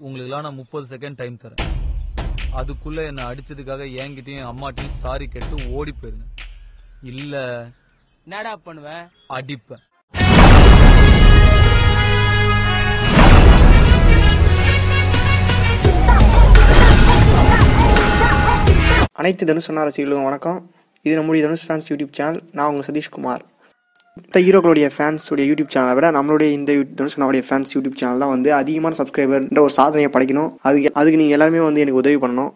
உங்களுக்குலாம் நான் முப்பது செகண்ட் டைம் தரேன். அதுக்குள்ள என்னை அடிச்சதுக்காக என்கிட்டயும் அம்மாட்டையும் சாரி கேட்டு ஓடி போயிருங்க. இல்ல என்னடா பண்ணுவேன் அடிப்பேன். அனைத்து தனுஷ் ரசிகர்களுக்கும் வணக்கம். இது நம்முடைய தனுஷ் ஃபேன்ஸ் யூடியூப் சேனல் நான் உங்கள் சதீஷ்குமார். மற்ற ஹீரோக்களுடைய ஃபேன்ஸுடைய யூடியூப் சேனலை விட நம்மளுடைய இந்த தனுஷ்கனாவுடைய ஃபேன்ஸ் யூடியூப் சேனல் தான் வந்து அதிகமான சப்ஸ்கிரைபர்ன்ற ஒரு சாதனையை படைக்கணும். அதுக்கு அதுக்கு நீங்கள் எல்லாருமே வந்து எனக்கு உதவி பண்ணணும்.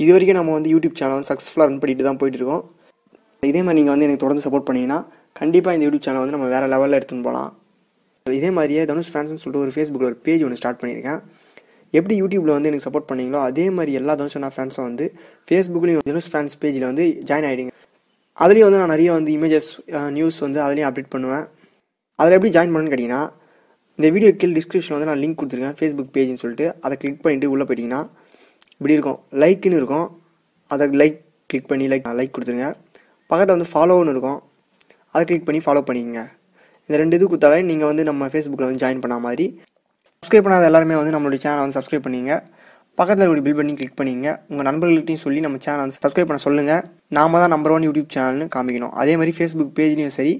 இது வரைக்கும் நம்ம வந்து யூடியூப் சேனல் வந்து சக்ஸஸ்ஃபுல்லாக ரன் பண்ணிட்டு தான் போயிட்டு இருக்கோம். இதே மாதிரி நீங்கள் வந்து எனக்கு தொடர்ந்து சப்போர்ட் பண்ணீங்கன்னா கண்டிப்பாக இந்த யூடியூப் சேனல் வந்து நம்ம வேறு லெவலில் எடுத்துன்னு போகலாம். இதே மாதிரியே தனுஷ் ஃபேன்ஸ்னு சொல்லிட்டு ஒரு ஃபேஸ்புக்கில் ஒரு பேஜ் ஒன்று ஸ்டார்ட் பண்ணியிருக்கேன். எப்படி யூடியூப்பில் வந்து எனக்கு சப்போர்ட் பண்ணீங்களோ அதே மாதிரி எல்லா தனுஷனா ஃபேன்ஸும் வந்து ஃபேஸ்புக்லேயும் தனுஷ் ஃபேன்ஸ் பேஜில் வந்து ஜாயின் ஆகிடுங்க அதுலேயும் வந்து நான் நிறைய வந்து இமேஜஸ் நியூஸ் வந்து அதுலேயும் அப்டேட் பண்ணுவேன். அதில் எப்படி ஜாயின் பண்ணணும்னு கேட்டிங்கன்னா இந்த வீடியோ கீழ் டிஸ்கிரிப்ஷனில் வந்து நான் லிங்க் கொடுத்துருக்கேன் ஃபேஸ்புக் பேஜ்னு சொல்லிட்டு. அதை கிளிக் பண்ணிட்டு உள்ளே போயிட்டிங்கன்னா இப்படி இருக்கும். லைக்குன்னு இருக்கும். அதை லைக் கிளிக் பண்ணி லைக் லைக் கொடுத்துருங்க. பக்கத்தில் வந்து ஃபாலோன்னு இருக்கும். அதை கிளிக் பண்ணி ஃபாலோ பண்ணிக்கங்க. இந்த ரெண்டு இது கொடுத்தாலே நீங்கள் வந்து நம்ம ஃபேஸ்புக்கில் வந்து ஜாயின் பண்ண மாதிரி. சப்ஸ்கிரைப் பண்ணாத எல்லாருமே வந்து நம்மளுடைய சேனலை வந்து சப்ஸ்கிரைப் பண்ணிங்க பக்கத்தில் ஒரு பில் பண்ணி கிளிக் பண்ணிங்க. உங்கள் நண்பர்கள்ட்டையும் சொல்லி நம்ம சேனல் சப்ஸ்கிரைப் பண்ண சொல்லுங்கள் நாம தான் நம்பர் ஒன் யூடியூப் சேனல்னு காமிக்கணும். அதே மாதிரி ஃபேஸ்புக் பேஜ்லேயும் சரி